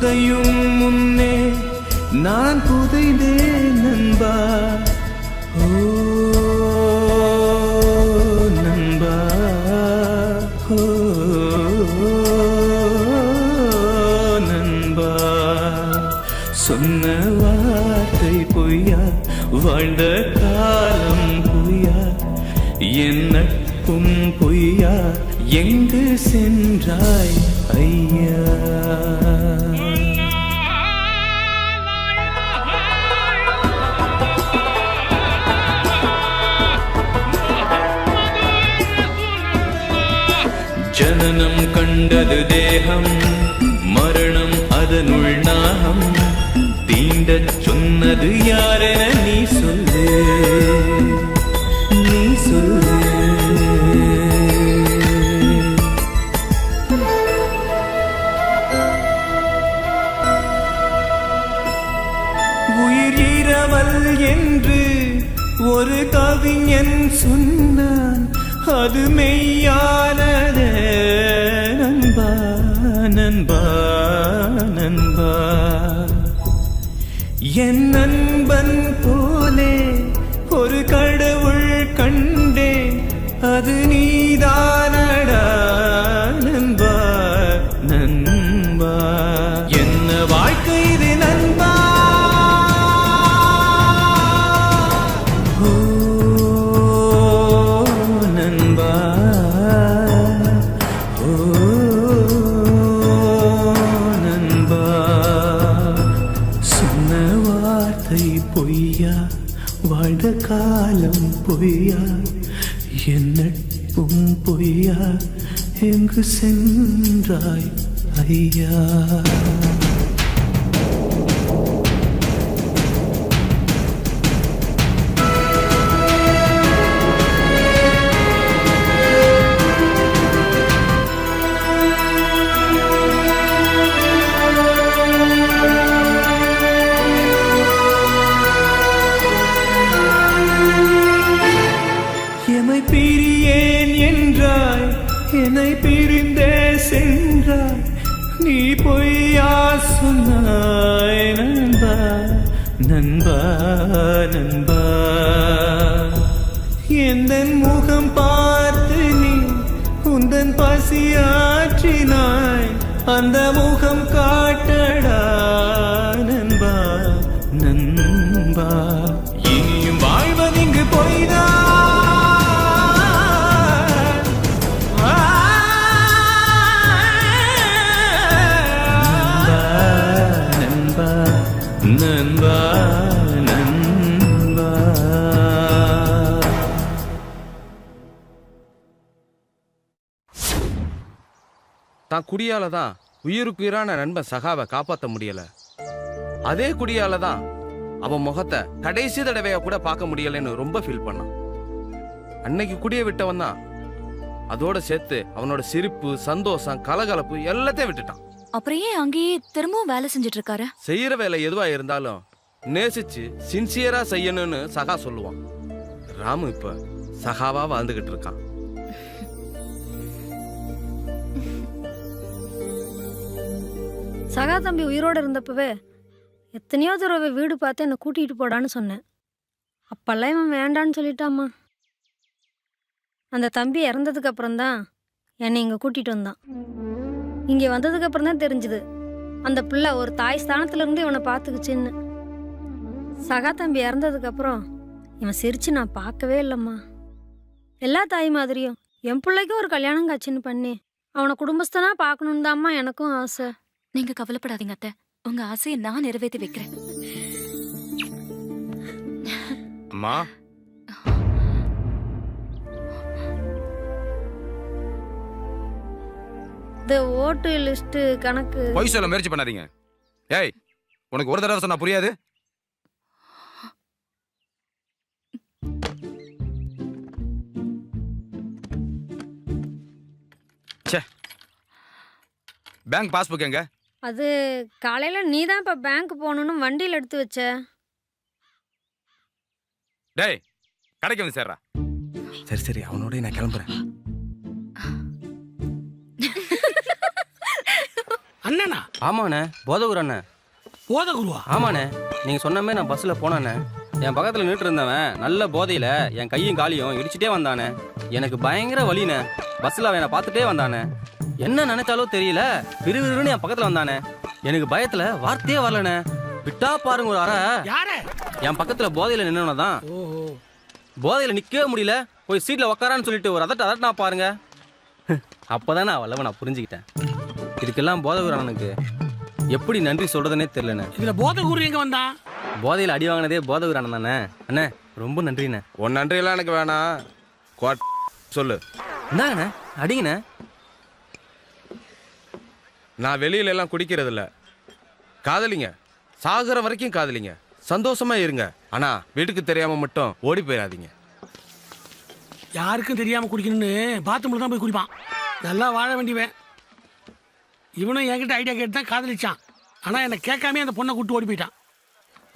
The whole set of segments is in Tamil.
புதையும் முன்னே நான் புதைந்தேன் நண்பா. ஓ நண்பா. ஓ நண்பா. சொன்ன வார்த்தை பொய்யா? வாழ்ந்த காலம் பொய்யா? என் நட்பும் பொய்யா? எங்கு சென்றாய் ஐயா? ஜனனம் கண்டது தேகம் மரணம் அதனுள் நாகம். தீண்டச் சொன்னது யாரென நீ சொல்லு. நீ சொல்லு. உயிர் இரவல் என்று ஒரு கவிஞன் சொன்னான். அது மெய்யானது. நண்பா நண்பா நண்பா. என் நண்பன் பொய்யா என் நட்பும் பொய்யா? எங்கு சென்றாய் ஐயா? எமை பிரியேன் என்றாய் என்னை பிரிந்தே சென்றாய். நீ பொய்யா சொன்னாய் நண்பா நண்பா நண்பா. எந்த முகம் பார்த்து நீ உந்தன் பசியாற்றினாய் அந்த முகம் காட்டடா நண்பா நண்பா. தான் குடியால தான் உயிருக்குயிரான நண்பன் சகாவை காப்பாத்த முடியல. அதே குடியால தான் அவன் முகத்தை கடைசி தடவையா கூட பார்க்க முடியலன்னு ரொம்ப ஃபீல் பண்ணான். அன்னைக்கு குடிய விட்டவன் தான் அதோட சேர்த்து அவனோட சிரிப்பு சந்தோஷம் கலகலப்பு எல்லாத்தையும் விட்டுட்டான். அப்புறம் ஏன் அங்கேயே திரும்பவும் வேலை செஞ்சுட்டு இருக்காரு செய்யற வேலை எதுவா இருந்தாலும் நேசிச்சு சின்சியரா செய்யணும்னு சகா சொல்லுவான். ராமு இப்ப சகாவா வாழ்ந்துகிட்டு இருக்கான். சகா தம்பி உயிரோடு இருந்தப்பவே எத்தனையோ தடவை வீடு பார்த்து என்னை கூட்டிகிட்டு போடான்னு சொன்னேன். அப்பெல்லாம் இவன் வேண்டான்னு சொல்லிட்டாம்மா. அந்த தம்பி இறந்ததுக்கு அப்புறம்தான் என்னை இங்கே கூட்டிகிட்டு வந்தான். இங்கே வந்ததுக்கு அப்புறம் தான் தெரிஞ்சுது அந்த பிள்ளை ஒரு தாய் ஸ்தானத்துலேருந்து இவனை பார்த்துக்குச்சின்னு. சகா தம்பி இறந்ததுக்கப்புறம் இவன் சிரிச்சு நான் பார்க்கவே இல்லைம்மா. எல்லா தாய் மாதிரியும் என் பிள்ளைக்கும் ஒரு கல்யாணம் காட்சின்னு பண்ணி அவனை குடும்பஸ்தனாக பார்க்கணுன்னு தான்மா எனக்கும் ஆசை. நீங்க கவலைப்படாதீங்க அத்தை. உங்க ஆசையை நான் நிறைவேற்றி வைக்கிறேன். அம்மா? இந்த ஓட்டு லிஸ்ட்டு கணக்கு. பொய் சொல்ல முயற்சி பண்ணாதீங்க. ஏய் உனக்கு ஒரு தடவை சொன்னா புரியாது? ச்சே. பேங்க் பாஸ்புக் எங்க? அது காலையில் நீ தான் இப்போ பேங்க் போகணுன்னு வண்டியில் எடுத்து வச்ச? டேய் கடைக்கு வந்து சேர்றா. சரி சரி அவனோட நான் கிளம்புறேன். அண்ணனா? ஆமாண்ணே போதகுரு அண்ணே. போத குருவா ஆமாண்ணே நீங்கள் சொன்ன மாதிரி நான் பஸ்ஸில் போனேண்ணே என் பக்கத்தில் நின்றுட்டு இருந்தவன் நல்ல போதையில் என் கையும் காலியும் இடிச்சிட்டே வந்தானே எனக்கு பயங்கர வலிண்ணே. பஸ்ஸில் அவன் என்னை பார்த்துட்டே வந்தானே என்ன நினைச்சாலோ தெரியல. விறுவிறுன்னு என் பக்கத்தில் வந்தானே. எனக்கு பயத்தில் வார்த்தையே வரலண்ணே. விட்டா பாருங்க ஒரு அறை. யாரு? என் பக்கத்தில் போதையில் நின்னவன தான் ஓஹோ போதையில் நிற்கவே முடியல. போய் சீட்டில் உக்காரான்னு சொல்லிட்டு ஒரு அதட்ட அதட்டினா பாருங்க. அப்போதான் நான் வல்லவன் நான் புரிஞ்சுக்கிட்டேன். இதுக்கெல்லாம் போதகுரு அண்ணனுக்கு எப்படி நன்றி சொல்றதுனே தெரியலண்ணே. இதுல போத குரு எங்க வந்தான் போதையில் அடி வாங்கினதே போதகுரு அண்ணன் தானே அண்ணே ரொம்ப நன்றிண்ணே. உன் நன்றியெல்லாம் எனக்கு வேணாம். குவாட் சொல்லு. இந்தாங்கண்ணே அடிங்கண்ணே. நான் வெளியில எல்லாம் குடிக்கிறதில்ல. காதலிங்க. சாகுற வரைக்கும் காதலிங்க. சந்தோஷமா இருங்க. ஆனா வீட்டுக்கு தெரியாம மட்டும் ஓடி போயிடாதீங்க யாருக்கும் தெரியாம குடிக்கணும்னு பாத்ரூம்ல தான் போய் குடிப்பான். நல்லா வாழ வேண்டியவன். இவனும் என்கிட்ட ஐடியா கேட்டு தான் காதலிச்சான். ஆனா என்னை கேட்காம அந்த பொண்ணை கூட்டு ஓடி போயிட்டான்.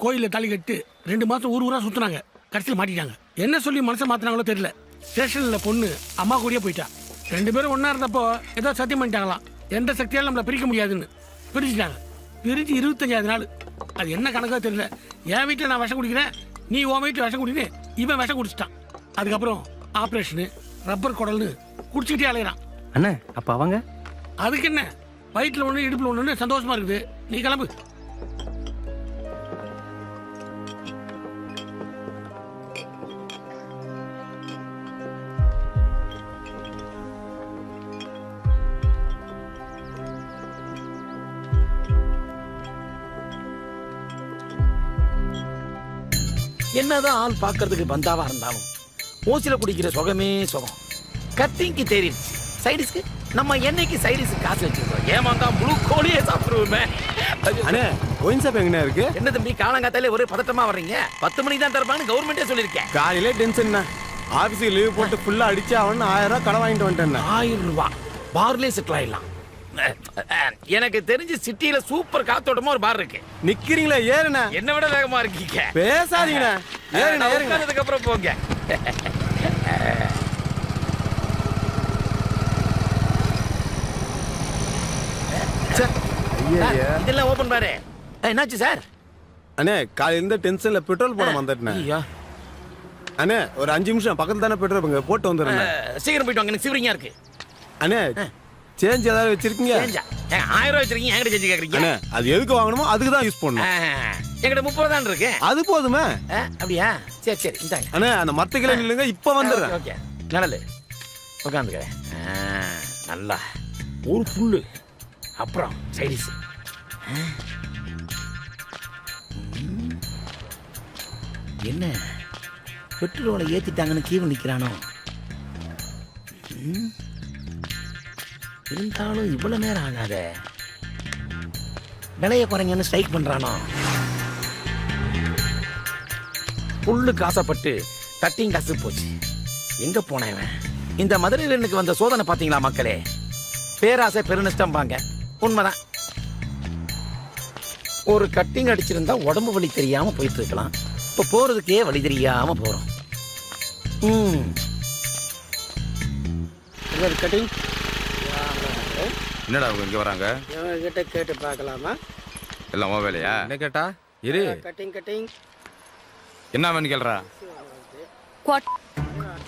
கோயிலில் தாலி கட்டு ரெண்டு மாசம் ஊர் ஊரா சுத்துனாங்க. கடைசியில் மாட்டிட்டாங்க. என்ன சொல்லி மனசை மாத்தினாங்களோ தெரியல. ஸ்டேஷன்ல பொண்ணு அம்மா கூடயே போயிட்டா. ரெண்டு பேரும் ஒன்றா இருந்தப்போ ஏதோ சத்தியம் பண்ணிட்டாங்களாம். எந்த சக்தியாலும் நம்மளை பிரிக்க முடியாதுன்னு. பிரிச்சுட்டாங்க. பிரிச்சு இருபத்தஞ்சாவது நாள். அது என்ன கணக்கோ தெரியல. என் வீட்டில் நான் விஷம் குடிக்கிறேன். நீ உன் வீட்டில் விஷம் குடின்னு இவன் விஷம் குடிச்சிட்டான். அதுக்கப்புறம் ஆப்ரேஷனு ரப்பர் குடல்னு குடிச்சிக்கிட்டே அலையிறான். அண்ணே அப்போ அவங்க? அதுக்கு என்ன? வயிற்றில் ஒன்று இடுப்பில் ஒன்று சந்தோஷமா இருக்குது. நீ கிளம்பு. என்னதான் ஆள் பார்க்கறதுக்கு பந்தாவா இருந்தாலும் மூச்சில குடிக்கிற சுகமே சுகம். கத்திங்க்கு தெரியுது சைடிஸ்க்கு நம்ம என்னைக்கு சைடிஸ் காசு வச்சிருக்கோம் ஏமாந்தா முழு கோழியே சாப்பிடுவோமே? அண்ணே ஒயின் ஷாப் எங்கண்ணே இருக்கு? என்ன தம்பி காலங்காத்தாலே ஒரே பதட்டமா வர்றீங்க? பத்து மணிக்கு தான் திறப்பாங்கன்னு கவர்மெண்டே சொல்லியிருக்கேன். காலையிலே டென்ஷன் ஆபீஸுக்கு லீவ் போட்டு ஃபுல்லா அடிச்சு அவன் ஆயிரம் ரூபாய் கடன் வாங்கிட்டு வந்துட்டேன் ஆயிரம் ரூபாய். பார்லே செட்டில் ஆயிடலாம். எனக்கு தெரிஞ்சு சிட்டியில சூப்பர் காத்தோட்டமா ஒரு பார் இருக்கு. நிக்கிறீங்களா ஏறுண்ணே. என்ன விட வேகமா இருக்கீங்க. பேசாதீங்கண்ணே. ஏறுண்ணே உட்கார்ந்ததுக்கு அப்புறம் போங்க. இதெல்லாம் ஓபன் பாரு. என்னாச்சு சார்? அண்ணே காலையில இருந்து டென்ஷன்ல பெட்ரோல் போட வந்துட்டேன் அண்ணே ஒரு அஞ்சு நிமிஷம் பக்கத்துல தானே பெட்ரோல் பங்கு போட்டு வந்துடுறேன் சீக்கிரம் போயிட்டு வாங்க எனக்கு சிவரிங்கா இருக்கு. அண்ணே சேஞ்ச் ஏதாவது வச்சிருக்கீங்க? ஆயிரம் ரூபாய் வச்சிருக்கீங்க என்கிட்ட செஞ்சு கேக்குறீங்க? அது எதுக்கு வாங்கணுமோ அதுக்கு தான் யூஸ் பண்ணணும் என்கிட்ட முப்பது தான் இருக்கு. அது போதுமே? அப்படியா? சரி சரி இந்தாங்க. அண்ணே அந்த மரத்துக்கில நில்லுங்க இப்ப வந்துடுறேன். ஓகே நல்லது உட்காந்துக்கிறேன் நல்லா. ஒரு புல்லு அப்புறம் சைடிஸ். என்ன? பெட்ரோலை ஏத்திட்டாங்கன்னு கீழே நிக்கிறானோ? ம். இருந்தாலும் இவ்வளவு நேரம் ஆகாத. விலையை குறைங்கன்னு ஸ்ட்ரைக் பண்றானோ? புல்லுக்கு ஆசைப்பட்டு தட்டியும் காசு போச்சு. எங்க போனேன் இந்த மதுரையிலனுக்கு வந்த சோதனை பார்த்தீங்களா மக்களே? பேராசை பெருநஷ்டம் பாங்க உண்மைதான். ஒரு கட்டிங் அடிச்சிருந்தா உடம்பு வலி தெரியாம போயிட்டு இருக்கலாம். இப்ப போறதுக்கே வழி தெரியாம போறோம். ம். கட்டிங் என்னடா அவங்க இங்க வராங்க? கிட்ட கேட்டு பார்க்கலாமா? எல்லாம் உன் வேலையா? என்ன கேட்டா? இரு. கட்டிங் கட்டிங் என்ன வேணும் கேள்றா?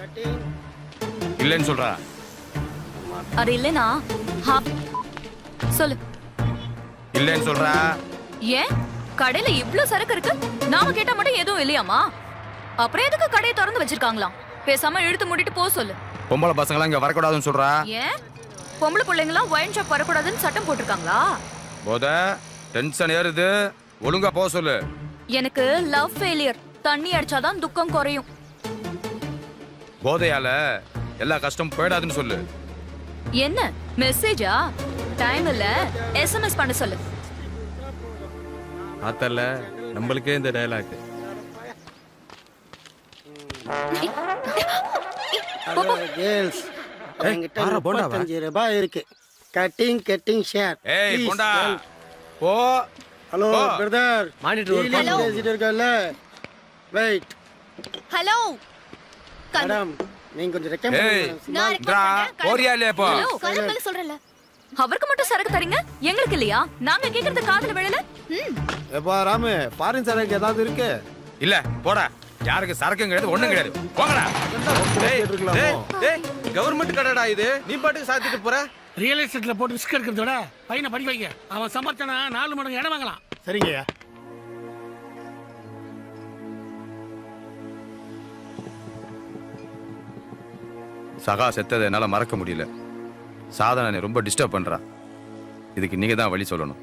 கட்டிங் இல்லைன்னு சொல்றா. அது இல்லைனா? சொல்லு. இல்லைன்னு சொல்றா. ஏன்? கடையில இவ்ளோ சரக்கு இருக்கு? நாம கேட்டா மட்டும் எதுவும் இல்லையாமா அப்புறம் எதுக்கு கடையை திறந்து வச்சிருக்காங்களாம்? பேசாம இழுத்து மூடிட்டு போக சொல்லு. பொம்பளை பசங்களாம் இங்க வரக்கூடாதுன்னு சொல்றா. ஏன்? பொம்பளை பிள்ளைங்களாம் ஒயின் ஷாப் வரக்கூடாதுன்னு சட்டம் போட்டிருக்காங்களா? போத டென்ஷன் ஏறுது. ஒழுங்கா போக சொல்லு. எனக்கு லவ் ஃபெயிலியர் தண்ணி அடிச்சாதான் துக்கம் குறையும். போதையால எல்லா கஷ்டம் போயிடாதுன்னு சொல்லு. என்ன? மெசேஜா டைம் இல்ல. எஸ்எம்எஸ் பண்ண சொல்லு. ஆத்தல்ல நம்மளுக்கே இந்த டயலாக் கேர்ள்ஸ் என்கிட்ட? முப்பத்தஞ்சு ரூபாய் இருக்கு. கட்டிங் கட்டிங் ஷேர் ஏய் போண்டா. போ. ஹலோ. Brother monitor. பேசிட்டு இருக்கல வெயிட் ஹலோ மேடம் நீங்க கொஞ்சம் ரெக்கமெண்ட் இந்தா, போறியா இல்லையா இப்போ கலம்பல சொல்றல அவருக்கு மட்டும் சரக்கு தரீங்க? எங்களுக்கு இல்லையா? நாங்க கேக்குறது காதுல விழல? ம். எப்பா ராமு ஃபாரின் சரக்கு ஏதாவது இருக்கு? இல்ல போடா. யாருக்கு சரக்கும் கிடையாது ஒண்ணும் கிடையாது. போங்கடா. கவர்மெண்ட் கடைடா இது. நீ பாட்டுக்கு சாத்திட்டு போற? ரியல் எஸ்டேட்ல போட்டு ரிஸ்க் எடுக்கிறத விட பையனை படிக்க வைங்க. அவன் சம்பாரிச்சானா நாலு மடங்கு இடம் வாங்கலாம். சரிங்கய்யா சகா செத்ததை என்னால மறக்க முடியல. சாதனை ரொம்ப டிஸ்டர்ப் பண்றா. இதுக்கு நீங்க தான் வழி சொல்லணும்.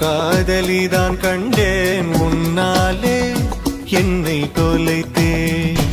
காதலிதான் கண்டேன் முன்னாலே என்னை தொலைத்தேன்